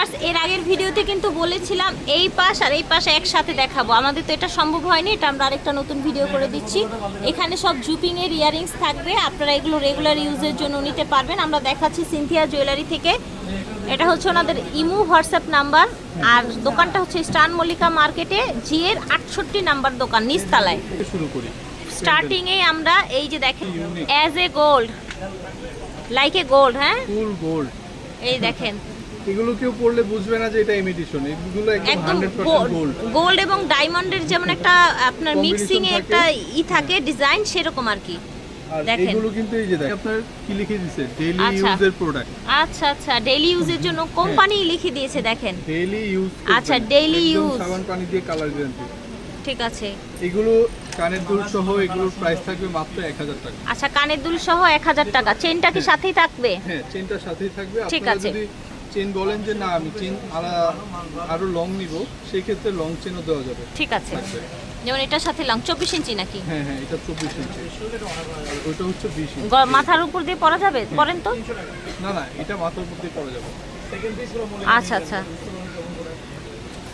Viewers এর আগের ভিডিওতে কিন্তু বলেছিলাম এই পাশ আর এই পাশ একসাথে দেখাবো। আমাদের তো এটা সম্ভব হয়নি এটা আমরা আরেকটা নতুন ভিডিও করে দিচ্ছি। এখানে সব জুপিং এর ইয়ারিংস থাকবে আপনারা এগুলো রেগুলার ইউজের জন্য নিতে পারবেন। আমরা দেখাচ্ছি সিনথিয়া জুয়েলারি থেকে। এটা হচ্ছে ওনাদের ইমু হোয়াটসঅ্যাপ নাম্বার আর দোকানটা হচ্ছে স্টান মল্লিকা মার্কেটে জি এর আটষট্টি নাম্বার দোকান শুরু করি। স্টার্টিং এ আমরা এই যে দেখেন as a gold like a gold হ্যাঁ? ফুল গোল্ড এই দেখেন এগুলো কেউ পড়লে বুঝবে না যে এটা ইমিটেশন এগুলো একদম একদম হান্ড্রেড পার্সেন্ট গোল্ড গোল্ড এবং ডায়মন্ডের যেমন একটা আপনার মিক্সিং এ একটা ই থাকে ডিজাইন সেরকম আর কি। দেখেন। এগুলো কিন্তু এই যে দেখেন আপনার কি লিখে দিছে? ডেইলি। ইউজের প্রোডাক্ট আচ্ছা আচ্ছা। ডেইলি ইউজের জন্য কোম্পানি লিখে দিয়েছে দেখেন। ডেইলি ইউজ আচ্ছা, daily use। সাবান পানি দিয়ে কালার গ্যারান্টি ঠিক আছে। এগুলো কানের দুল সহ এগুলোর প্রাইস থাকবে মাত্র এক হাজার টাকা। আচ্ছা কানের দুল সহ এক হাজার টাকা। চেনটা কি সাথেই থাকবে? হ্যাঁ চেনটার সাথেই থাকবে। ঠিক আপনারা আছে। যদি চেন বলেন যে না আমি চেন আরও লং নিব সেই ক্ষেত্রে লং চেনও দেওয়া যাবে। ঠিক আছে। যেমন এটার সাথে লং চব্বিশ ইঞ্চি নাকি? হ্যাঁ হ্যাঁ এটা চব্বিশ ইঞ্চি ওইটা হচ্ছে বিশ ইঞ্চি মাথার উপর দিয়ে পরা যাবে? পরেন তো? না না এটা মাথার উপর দিয়ে পড়ে যাবে। আচ্ছা আচ্ছা।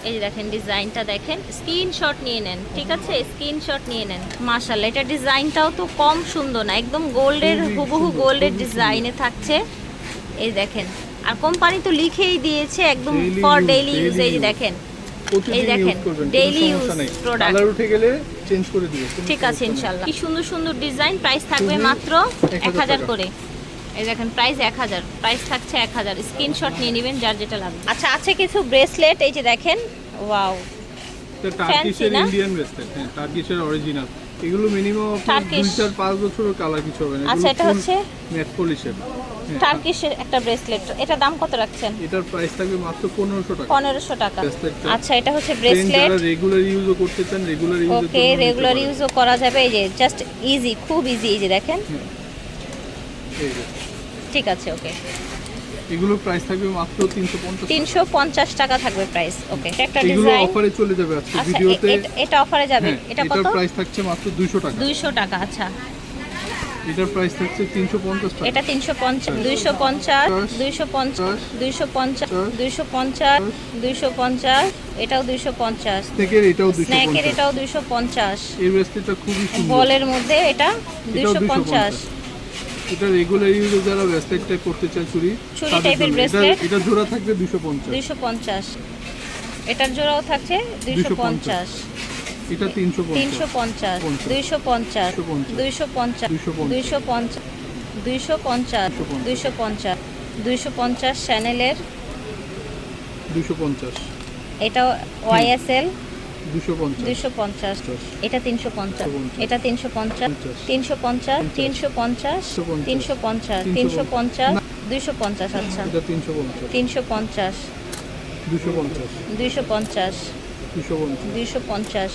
এই যে দেখেন ডিজাইনটা দেখেন। স্ক্রিনশট নিয়ে নেন ঠিক আছে? স্ক্রিনশট নিয়ে নেন। মাশাআল্লাহ এটা ডিজাইনটাও তো কম সুন্দর না একদম গোল্ডের হুবহু গোল্ডের ডিজাইনে থাকছে। এই দেখেন আর কোম্পানি তো লিখেই দিয়েছে একদম ফর ডেইলি ইউজ daily এই। দেখেন ডেইলি ইউজ প্রোডাক্ট। কালার উঠে গেলে চেঞ্জ করে কোনো ঠিক আছে। ইনশাল্লাহ কি সুন্দর সুন্দর ডিজাইন প্রাইস থাকবে মাত্র 1000 এক হাজার করে। এই দেখেন প্রাইস এক হাজার প্রাইস থাকছে এক হাজার। স্ক্রিনশট নিয়ে নেবেন যার যেটা লাগবে। আচ্ছা আছে কিছু ব্রেসলেট এই যে দেখেন ওয়াও টার্কিশের? ইন্ডিয়ান ব্রেসলেট হ্যাঁ টার্কিশের অরিজিনাল এগুলো মিনিমাম আপনার Turkish। দুই চার পাঁচ বছরের কালার কিছু হবে না। আচ্ছা, এটা হচ্ছে? ম্যাট পলিশের টার্কিশের একটা ব্রেসলেট এটা দাম কত রাখছেন? এটার প্রাইস থাকবে মাত্র পনেরোশো টাকা। পনেরোশো টাকা। আচ্ছা এটা হচ্ছে ব্রেসলেট যারা রেগুলার ইউজও করতে চান রেগুলার ইউজের ওকে রেগুলার ইউজও করা যাবে। এই যে জাস্ট ইজি খুব ইজি এই যে দেখেন। ঠিক আছে ওকে এগুলো প্রাইস থাকবে মাত্র তিনশো পঞ্চাশ তিনশো পঞ্চাশ টাকা থাকবে প্রাইস ওকে একটা এগুলো অফারে চলে যাবে আজকে আচ্ছা ভিডিওতে। এটা অফারে যাবে। হ্যাঁ এটা এটার কত? প্রাইস থাকছে মাত্র দুইশো টাকা। দুইশো টাকা আচ্ছা। এটার প্রাইস থাকছে তিনশো পঞ্চাশ টাকা। এটা তিনশো পঞ্চাশ দুইশো পঞ্চাশ দুইশো পঞ্চাশ দুইশো পঞ্চাশ দুইশো পঞ্চাশ দুইশো পঞ্চাশ এটাও দুইশো পঞ্চাশ। স্নেকের এটাও দুইশো স্ন্যাকের এটাও দুইশো পঞ্চাশ। এই ব্রেসলেটটা খুবই সুন্দর। বলের মধ্যে এটা দুইশো পঞ্চাশ। এটা রেগুলার ইউজে যারা ব্রেসলেট টাইপ করতে চায় চুরি তাদের type এর এটা- জোড়া থাকবে দুশো পঞ্চাশ। দুইশো পঞ্চাশ। এটার জোড়াও থাকছে দুইশো 250 পঞ্চাশ। এটা তিনশো তিনশো পঞ্চাশ পঞ্চাশ পঞ্চাশ। দুইশো পঞ্চাশ 250 দুইশো পঞ্চাশ 250 দুইশো পঞ্চাশ দুইশো পঞ্চাশ 250 দুইশো পঞ্চাশ দুইশো পঞ্চাশ চ্যানেলের দুশো পঞ্চাশ এটাও ওয়াইএসএল দুশো পঞ্চাশ দুইশো পঞ্চাশ এটা তিনশো পঞ্চাশ 250 এটা তিনশো পঞ্চাশ পঞ্চাশ। তিনশো পঞ্চাশ তিনশো পঞ্চাশ 250 তিনশো পঞ্চাশ 350 তিনশো পঞ্চাশ না। দুইশো পঞ্চাশ আচ্ছা এটা তিনশো পঞ্চাশ তিনশো পঞ্চাশ দুশো পঞ্চাশ দুইশো পঞ্চাশ।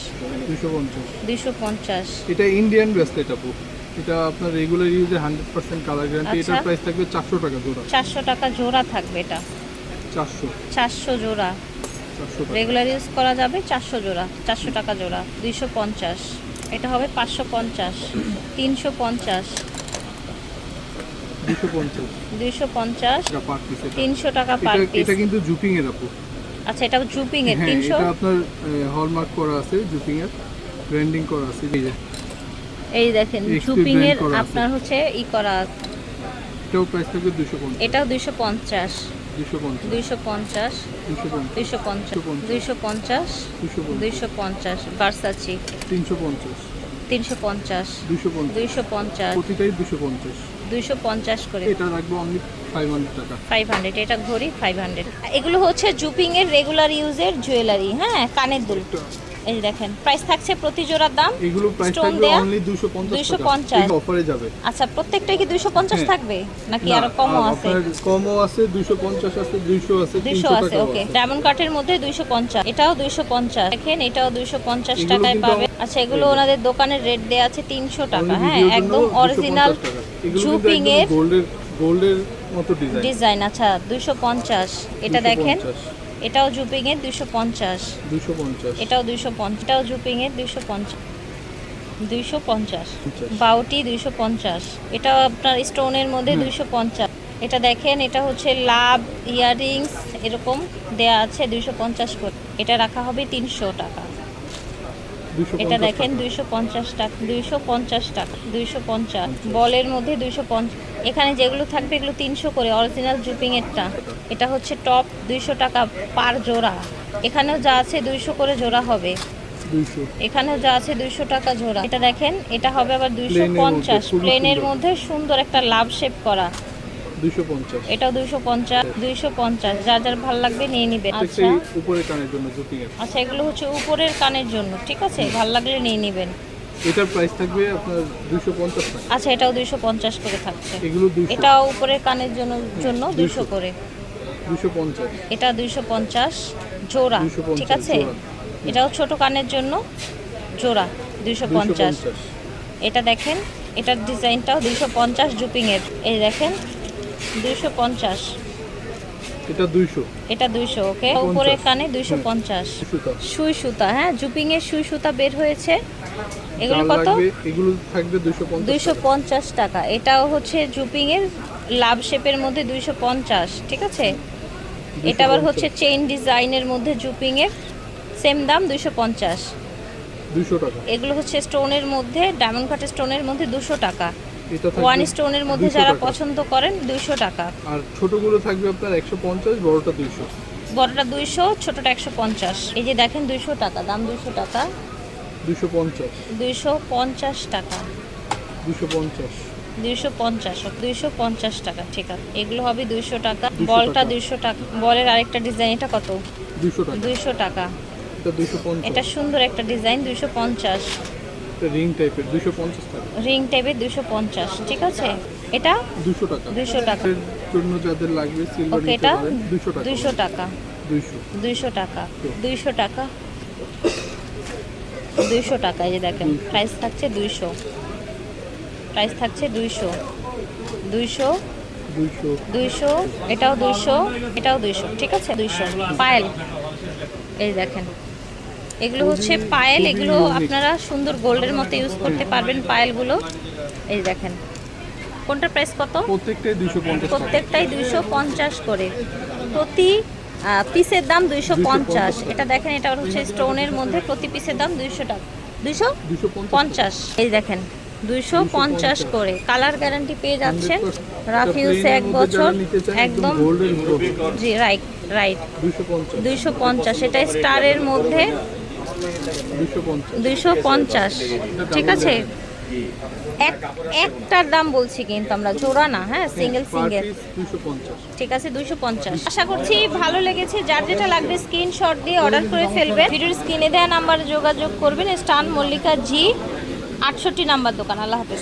দুইশো পঞ্চাশ। এটা ইন্ডিয়ান ব্রেসলেট আপু এটা আপনার রেগুলার ইউজে হান্ড্রেড পার্সেন্ট কালার গ্যারান্টি। এটার প্রাইস থাকবে চারশো টাকা জোড়া। চারশো টাকা জোড়া থাকবে এটা। চারশো। চারশো জোড়া। রেগুলার ইউজ করা যাবে চারশো জোড়া। চারশো টাকা জোড়া। দুইশো পঞ্চাশ। এটা হবে পাঁচশো পঞ্চাশ। তিনশো পঞ্চাশ। দুইশো পঞ্চাশ। তিনশো টাকা পার পিস এটা কিন্তু জুপিং এর আপু আচ্ছা এটা জুপিং এর হ্যাঁ তিনশো এটা আপনার হলমার্ক করা আছে জুপিং এর ব্র্যান্ডিং করা আছে এই যে এই দেখেন জুপিং এর। আপনার হচ্ছে ই করা এটাও প্রাইস থাকবে দুশো পঞ্চাশ এটাও দুইশো পঞ্চাশ দুশো পঞ্চাশ দুইশো পঞ্চাশ দুশো পঞ্চাশ দুইশো পঞ্চাশ 250 দুইশো পঞ্চাশ দুশো পঞ্চাশ দুইশো পঞ্চাশ বার্সাচি তিনশো পঞ্চাশ তিনশো পঞ্চাশ দুশো পঞ্চাশ প্রতিটাই দুশো পঞ্চাশ করে এটা রাখব অনলি ফাইভ হান্ড্রেড এটা ঘড়ি ফাইভ হান্ড্রেড এগুলো হচ্ছে জুপিং এর রেগুলার ইউজের জুয়েলারি হ্যাঁ কানের দুল। এই দেখেন প্রাইস থাকছে প্রতি জোড়ার দাম এগুলো প্রাইস থাকবে অনলি দুশো পঞ্চাশ 250 টাকা অফারে যাবে। আচ্ছা প্রত্যেকটাই কি দুইশো পঞ্চাশ হ্যাঁ। থাকবে? নাকি আরও কমও আছে? কমও আছে আছে ওকে আছে ডায়মন্ড কাটের মধ্যে দুইশো পঞ্চাশ এটাও দুইশো পঞ্চাশ। দেখেন এটাও দুইশো পঞ্চাশ এগুলো টাকায় পাবে। আচ্ছা এগুলো ওনাদের দোকানের রেট দেওয়া আছে তিনশো টাকা হ্যাঁ একদম অরিজিনাল টাকা। জুপিং এর গোল্ডের গোল্ডের মতো ডিজাইন ডিজাইন আচ্ছা দুইশো পঞ্চাশ। এটা দেখেন এটাও জুপিং পঞ্চাশ। দুশো পঞ্চাশ। এটাও দুইশো পঞ্চাশ এটাও জুপিং দুইশো পঞ্চাশ। পঞ্চাশ। বাউটি দুইশো পঞ্চাশ। এটাও আপনার স্টোনের মধ্যে হ্যাঁ। দুইশো পঞ্চাশ। এটা দেখেন এটা হচ্ছে লাভ ইয়াররিংস এরকম দেয়া আছে দুইশো পঞ্চাশ করে। এটা রাখা হবে তিনশো টাকা। দুশো এটা দেখেন দুইশো পঞ্চাশ টাকা দুইশো পঞ্চাশ টাকা দুইশো পঞ্চাশ। বলের মধ্যে দুইশো পঞ্চাশ। এখানে যেগুলো থাকবে এগুলো তিনশো করে অরিজিনাল জুপিংয়েরটা এটা হচ্ছে টপ দুইশো টাকা পার জোড়া। এখানেও যা আছে দুইশো করে জোড়া হবে। এখানেও যা আছে দুইশো টাকা জোড়া। এটা দেখেন এটা হবে আবার দুইশো পঞ্চাশ। প্লেনের মধ্যে সুন্দর একটা লাভ শেপ করা। এটাও দুইশো পঞ্চাশ দুইশো পঞ্চাশ। যার যার ভালো লাগবে নিয়ে নিবেন আচ্ছা। কানের জন্য আচ্ছা এগুলো হচ্ছে উপরের কানের জন্য ঠিক আছে? ভালো লাগলে নিয়ে নিবেন। এটার প্রাইস থাকবে আপনার দুইশো পঞ্চাশ টাকা। আচ্ছা এটাও দুইশো পঞ্চাশ করে থাকছে। এগুলো এটাও উপরের কানের জন্য জন্য দুইশো। করে। এটা জোড়া 250 ঠিক আছে? এটাও ছোট কানের জন্য জোড়া এটা দেখেন এটার ডিজাইনটাও দুইশো পঞ্চাশ জুপিংয়ের এই দেখেন দুইশো পঞ্চাশ। এটা দুইশো। এটা দুইশো ওকে? উপরের কানে দুইশো পঞ্চাশ। সুতা। সুই সুতা হ্যাঁ? জুপিংয়ের সুই সুতা বের হয়েছে। এগুলো কত? এগুলো থাকবে টাকা। এটাও হচ্ছে লাভ শেপের মধ্যে দুইশো পঞ্চাশ ঠিক আছে? এটা আবার হচ্ছে চেইন ডিজাইনের মধ্যে জুপিংয়ের সেম দাম দুইশো পঞ্চাশ। দুইশো টাকা। এগুলো হচ্ছে স্টোনের মধ্যে ডায়মন্ড কাটের স্টোনের মধ্যে দুশো টাকা। ওয়ান স্টোনের মধ্যে যারা পছন্দ করেন দুইশো টাকা। আর ছোটগুলো থাকবে আপনার একশো পঞ্চাশ বড়টা দুইশো। বড়টা দুইশো ছোটটা একশো পঞ্চাশ। এই যে দেখেন দুইশো টাকা দাম দুইশো টাকা। দুইশো পঞ্চাশ। দুইশো পঞ্চাশ টাকা। দুইশো পঞ্চাশ। দুইশো পঞ্চাশ দুইশো পঞ্চাশ টাকা ঠিক আছে। এগুলো হবে দুইশো টাকা। বলটা। দুইশো টাকা। বলের আরেকটা ডিজাইন এটা কত? দুইশো টাকা। দুইশো টাকা। এটা সুন্দর একটা ডিজাইন দুইশো পঞ্চাশ। এটা রিং টাইপের দুইশো পঞ্চাশ টাকা। রিং টাইপের দুইশো পঞ্চাশ ঠিক আছে? এটা? দুশো টাকা। দুইশো টাকা। জন্য যাদের লাগবে সিলভার ওকে এটা? পারেন দুশো টাকা। দুইশো টাকা। দুইশো দুইশো টাকা। দুইশো টাকা? দুইশো টাকা এই যে দেখেন প্রাইস থাকছে দুইশো প্রাইস থাকছে দুইশো দুইশো দুইশো দুইশো এটাও দুইশো এটাও দুইশো ঠিক আছে? দুইশো পায়েল এই দেখেন। এগুলো হচ্ছে পায়েল এগুলো আপনারা সুন্দর গোল্ডের মতো ইউজ করতে পারবেন পায়েলগুলো। এই দেখেন কোনটার প্রাইস কত? প্রত্যেকটাই দুইশো পঞ্চাশ টাকা প্রত্যেকটাই দুইশো পঞ্চাশ করে। প্রতি পিসের দাম দুইশো পঞ্চাশ। এটা দেখেন এটা হচ্ছে স্টোনের মধ্যে প্রতি পিসের দাম দুইশো টাকা। দুইশো পঞ্চাশ। এই দেখেন দুইশো পঞ্চাশ করে। কালার গ্যারান্টি পেয়ে যাচ্ছেন। 100% রাফ ইউজ এটা এক বছর। একদম জি রাইট রাইট দুইশো পঞ্চাশ। দুইশো পঞ্চাশ। এটা স্টারের মধ্যে দুইশো পঞ্চাশ। ঠিক আছে? এক একটার দাম বলছি কিন্তু আমরা জোড়া না হ্যাঁ সিঙ্গেল সিঙ্গেল ঠিক আছে দুশো পঞ্চাশ। আশা করছি ভালো লেগেছে যার যেটা লাগবে স্ক্রিনশট দিয়ে অর্ডার করে ফেলবেন। ভিডিওর স্ক্রিনে দেওয়া নাম্বারে যোগাযোগ করবেন স্টান মল্লিকা জি আটষট্টি নাম্বার দোকান। আল্লাহ হাফেজ।